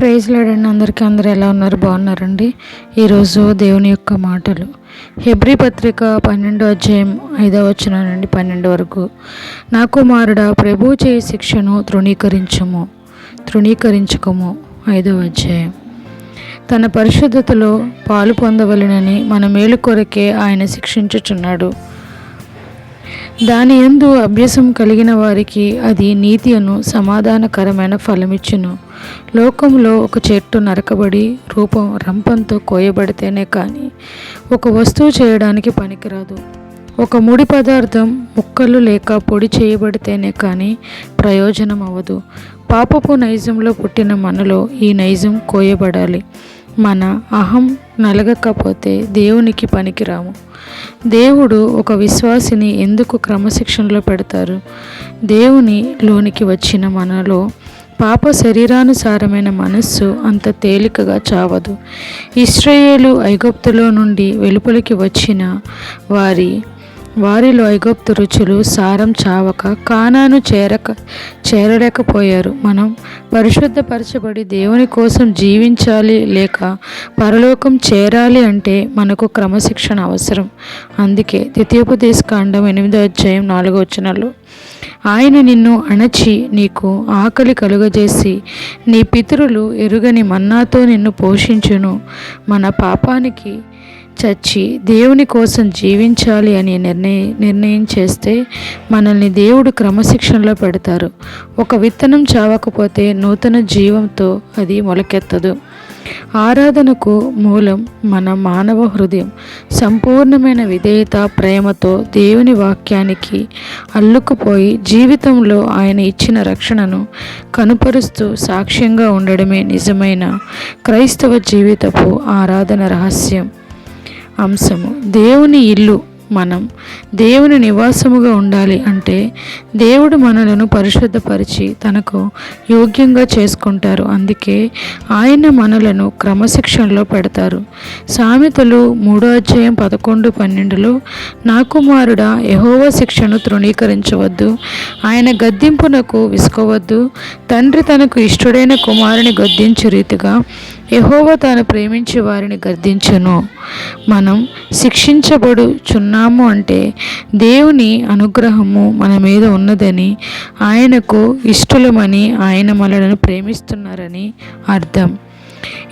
Praise లేడండి అందరికీ అందరూ ఎలా ఉన్నారు? బాగున్నారండి? ఈరోజు దేవుని యొక్క మాటలు. హెబ్రి పత్రిక పన్నెండో అధ్యాయం ఐదో వచ్చినానండి పన్నెండు వరకు. నా కుమారుడ ప్రభు చేయి శిక్షను తృణీకరించము. తృణీకరించకము. ఐదో అధ్యాయం. తన పరిశుద్ధతలో పాలు పొందవలెనని మన మేలు కొరకే ఆయన శిక్షించుచున్నాడు. దాని ఎందు అభ్యాసం కలిగిన వారికి అది నీతి అను సమాధానకరమైన ఫలమిచ్చును. లోకంలో ఒక చెట్టు నరకబడి రూపం రంపంతో కోయబడితేనే కానీ ఒక వస్తువు చేయడానికి పనికిరాదు. ఒక ముడి పదార్థం ముక్కలు లేక పొడి చేయబడితేనే కానీ ప్రయోజనం అవ్వదు పాపపు నైజంలో పుట్టిన మనలో ఈ నైజం కోయబడాలి. మన అహం నలగకపోతే దేవునికి పనికిరాము. దేవుడు ఒక విశ్వాసిని ఎందుకు క్రమశిక్షణలో పెడతారు? దేవుని లోనికి వచ్చిన మనలో పాప శరీరానుసారమైన మనస్సు అంత తేలికగా చావదు. ఇస్రాయేలు ఐగుప్తులో నుండి వెలుపలికి వచ్చిన వారి వారిలో ఐగుప్తు రుచులు సారం చావక కానాను చేరక చేరలేకపోయారు. మనం పరిశుద్ధపరచబడి దేవుని కోసం జీవించాలి లేక పరలోకం చేరాలి అంటే మనకు క్రమశిక్షణ అవసరం. అందుకే ద్వితీయోపదేశకాండం ఎనిమిదో అధ్యాయం నాలుగో వచనాలు ఆయన నిన్ను అణచి నీకు ఆకలి కలుగజేసి నీ పితరులు ఎరుగని మన్నాతో నిన్ను పోషించును. మన పాపానికి చచ్చి దేవుని కోసం జీవించాలి అని నిర్ణయ నిర్ణయం చేస్తే మనల్ని దేవుడు క్రమశిక్షణలో పెడతారు. ఒక విత్తనం చావకపోతే నూతన జీవంతో అది మొలకెత్తదు. ఆరాధనకు మూలం మన మానవ హృదయం. సంపూర్ణమైన విధేయత ప్రేమతో దేవుని వాక్యానికి అల్లుకుపోయి జీవితంలో ఆయన ఇచ్చిన రక్షణను కనుపరుస్తూ సాక్ష్యంగా ఉండడమే నిజమైన క్రైస్తవ జీవితపు ఆరాధన రహస్యం. అంశము. దేవుని ఇల్లు మనం. దేవుని నివాసముగా ఉండాలి అంటే దేవుడు మనలను పరిశుద్ధపరిచి తనకు యోగ్యంగా చేసుకుంటారు. అందుకే ఆయన మనలను క్రమశిక్షణలో పెడతారు. సామెతలు మూడో అధ్యాయం పదకొండు పన్నెండులో నా కుమారుడా యహోవ శిక్షను తృణీకరించవద్దు. ఆయన గద్దింపునకు విసుకోవద్దు తండ్రి తనకు ఇష్టడైన కుమారుని గద్దించు రీతిగా యహోవ తాను ప్రేమించి వారిని గర్దించును మనం శిక్షించబడుచున్నాము అంటే దేవుని అనుగ్రహము మన మీద ఉన్నదని ఆయనకు ఇష్టలమని ఆయన మనలను ప్రేమిస్తున్నారని అర్థం.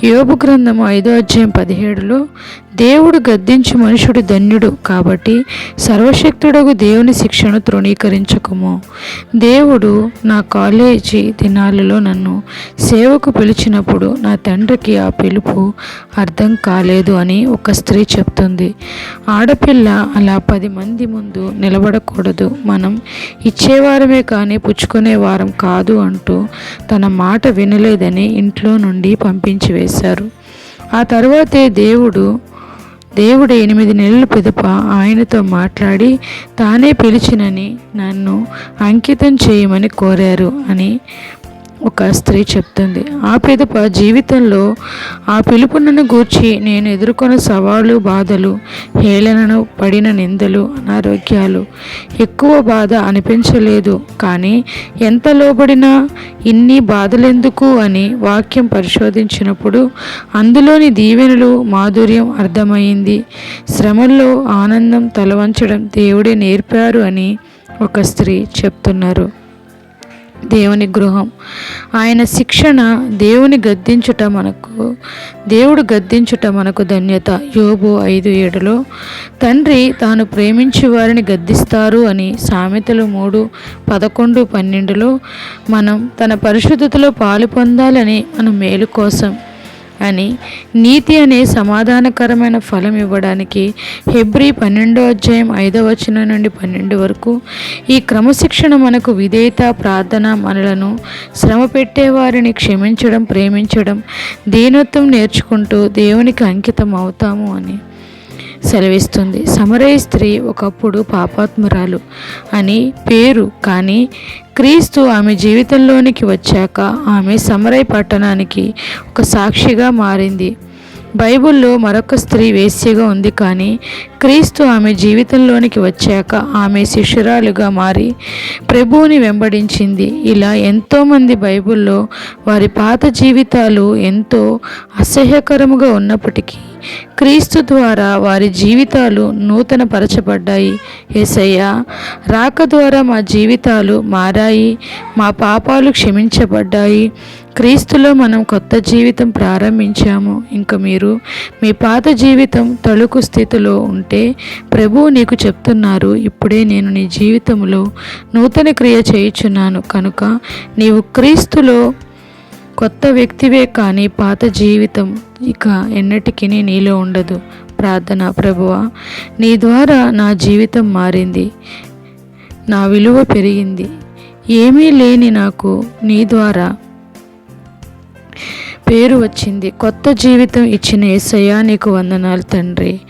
యోగు గ్రంథము ఐదో అధ్యాయం పదిహేడులో దేవుడు గద్దించి మనుషుడు ధన్యుడు కాబట్టి సర్వశక్తుడకు దేవుని శిక్షను తృణీకరించకము. దేవుడు నా కాలేజీ దినాలలో నన్ను సేవకు పిలిచినప్పుడు నా తండ్రికి ఆ పిలుపు అర్థం కాలేదు అని ఒక స్త్రీ చెప్తుంది. ఆడపిల్ల అలా పది మంది ముందు నిలబడకూడదు. మనం ఇచ్చేవారమే కానీ పుచ్చుకునే వారం కాదు అంటూ తన మాట వినలేదని ఇంట్లో నుండి పంపించి వేశారు. ఆ తర్వాతే దేవుడు దేవుడు ఎనిమిది నెలల పిదప ఆయనతో మాట్లాడి తానే పిలిచినని నన్ను అంకితం చేయమని కోరారు అని ఒక స్త్రీ చెప్తుంది ఆ పిదప జీవితంలో ఆ పిలుపునను గూర్చి నేను ఎదుర్కొన్న సవాళ్ళు బాధలు హేళనను పడిన నిందలు అనారోగ్యాలు ఎక్కువ బాధ అనిపించలేదు. కానీ ఎంత లోబడినా ఇన్ని బాధలెందుకు అని వాక్యం పరిశోధించినప్పుడు అందులోని దీవెనలు మాధుర్యం అర్థమైంది శ్రమల్లో ఆనందం తలవంచడం దేవుడే నేర్పారు అని ఒక స్త్రీ చెప్తున్నారు. దేవుని గృహం. ఆయన శిక్షణ దేవుని గద్దించుట మనకు దేవుడు గద్దించుట మనకు ధన్యత. యోబు ఐదు ఏడులో తండ్రి తాను ప్రేమించి వారిని గద్దిస్తారు అని సామెతలు మూడు పదకొండు పన్నెండులో మనం తన పరిశుద్ధతలో పాలు పొందాలని మన మేలు కోసం అని నీతి అనే సమాధానకరమైన ఫలం ఇవ్వడానికి హెబ్రి పన్నెండో అధ్యాయం ఐదవ వచనం నుండి పన్నెండు వరకు ఈ క్రమశిక్షణ మనకు విధేయత ప్రార్థన మనలను శ్రమ పెట్టేవారిని క్షమించడం ప్రేమించడం దీనత్వం నేర్చుకుంటూ దేవునికి అంకితం అవుతాము అని. సెలవిస్తుంది. సమరయ స్త్రీ ఒకప్పుడు పాపాత్మురాలు అని పేరు. కానీ క్రీస్తు ఆమె జీవితంలోనికి వచ్చాక ఆమె సమరయ పట్టణానికి ఒక సాక్షిగా మారింది. బైబిల్లో మరొక స్త్రీ వేశ్యగా ఉంది కానీ క్రీస్తు ఆమె జీవితంలోనికి వచ్చాక ఆమె శిష్యురాలుగా మారి ప్రభువుని వెంబడించింది. ఇలా ఎంతోమంది బైబిల్లో వారి పాత జీవితాలు ఎంతో అసహ్యకరముగా ఉన్నప్పటికీ క్రీస్తు ద్వారా వారి జీవితాలు నూతన పరచబడ్డాయి ఏసయ్య రాక ద్వారా మా జీవితాలు మారాయి మా పాపాలు క్షమించబడ్డాయి. క్రీస్తులో మనం కొత్త జీవితం ప్రారంభించాము. ఇంకా మీరు మీ పాత జీవితం తళుకు స్థితిలో అంటే ప్రభువు నీకు చెప్తున్నారు ఇప్పుడే నేను నీ జీవితంలో నూతన క్రియ చేయుచున్నాను. కనుక నీవు క్రీస్తులో కొత్త వ్యక్తివే కానీ పాత జీవితం ఇక ఎన్నటికీ నీలో ఉండదు. ప్రార్థన ప్రభువ నీ ద్వారా నా జీవితం మారింది. నా విలువ పెరిగింది. ఏమీ లేని నాకు నీ ద్వారా పేరు వచ్చింది. కొత్త జీవితం ఇచ్చిన ఏసయ్యా నీకు వందనాలు తండ్రి.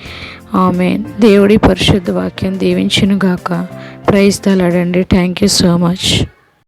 ఆమె దేవుడి పరిశుద్ధ వాక్యం దీవించినగాక. ప్రైజ్ తలాడండి థ్యాంక్ యూ సో మచ్.